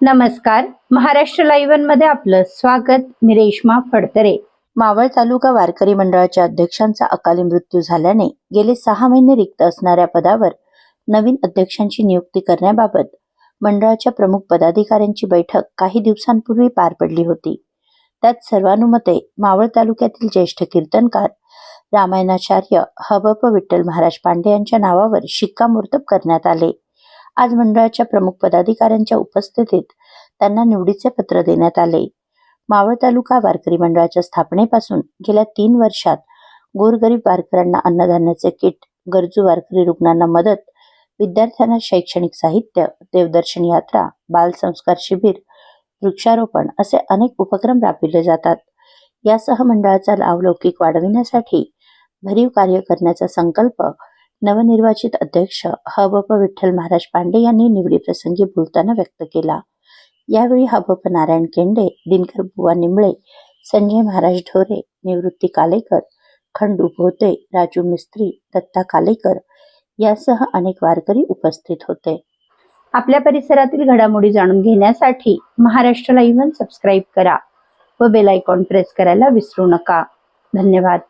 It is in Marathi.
नमस्कार. महाराष्ट्र लाईव्हमध्ये आपलं स्वागत. मी रेश्मा फडतरे. मावळ तालुका वारकरी मंडळाच्या अध्यक्षांचा अकाली मृत्यू झाल्याने गेले सहा महिने रिक्त असणाऱ्या पदावर नवीन अध्यक्षांची नियुक्ती करण्याबाबत मंडळाच्या प्रमुख पदाधिकाऱ्यांची बैठक काही दिवसांपूर्वी पार पडली होती. त्यात सर्वानुमते मावळ तालुक्यातील ज्येष्ठ कीर्तनकार रामायणाचार्य हबप विठ्ठल महाराज पांडे यांच्या नावावर शिक्कामोर्तब करण्यात आले. आज मंडळाच्या प्रमुख पदाधिकाऱ्यांच्या उपस्थितीत त्यांना निवडीचे पत्र देण्यात आले. मावळ तालुका वारकरी मंडळाच्या स्थापनेपासून गेल्या तीन वर्षात गोरगरीब वारकऱ्यांना अन्नधान्याचे किट गरजू वारकरी रुग्णांना मदत विद्यार्थ्यांना शैक्षणिक साहित्य देवदर्शन यात्रा बालसंस्कार शिबिर वृक्षारोपण असे अनेक उपक्रम राबविले जातात. यासह मंडळाचा लावलौकिक वाढविण्यासाठी भरीव कार्य करण्याचा संकल्प नवनिर्वाचित अध्यक्ष हबप विठ्ठल महाराज पांडे यांनी निवडीप्रसंगी बोलताना व्यक्त केला. यावेळी हबप नारायण केंडे दिनकर बुवा निंबळे संजय महाराज ढोरे निवृत्ती कालेकर खंडू भोते राजू मिस्त्री दत्ता कालेकर यासह अनेक वारकरी उपस्थित होते. आपल्या परिसरातील घडामोडी जाणून घेण्यासाठी महाराष्ट्र लाईव्ह सबस्क्राईब करा व बेल आयकॉन प्रेस करायला विसरू नका. धन्यवाद.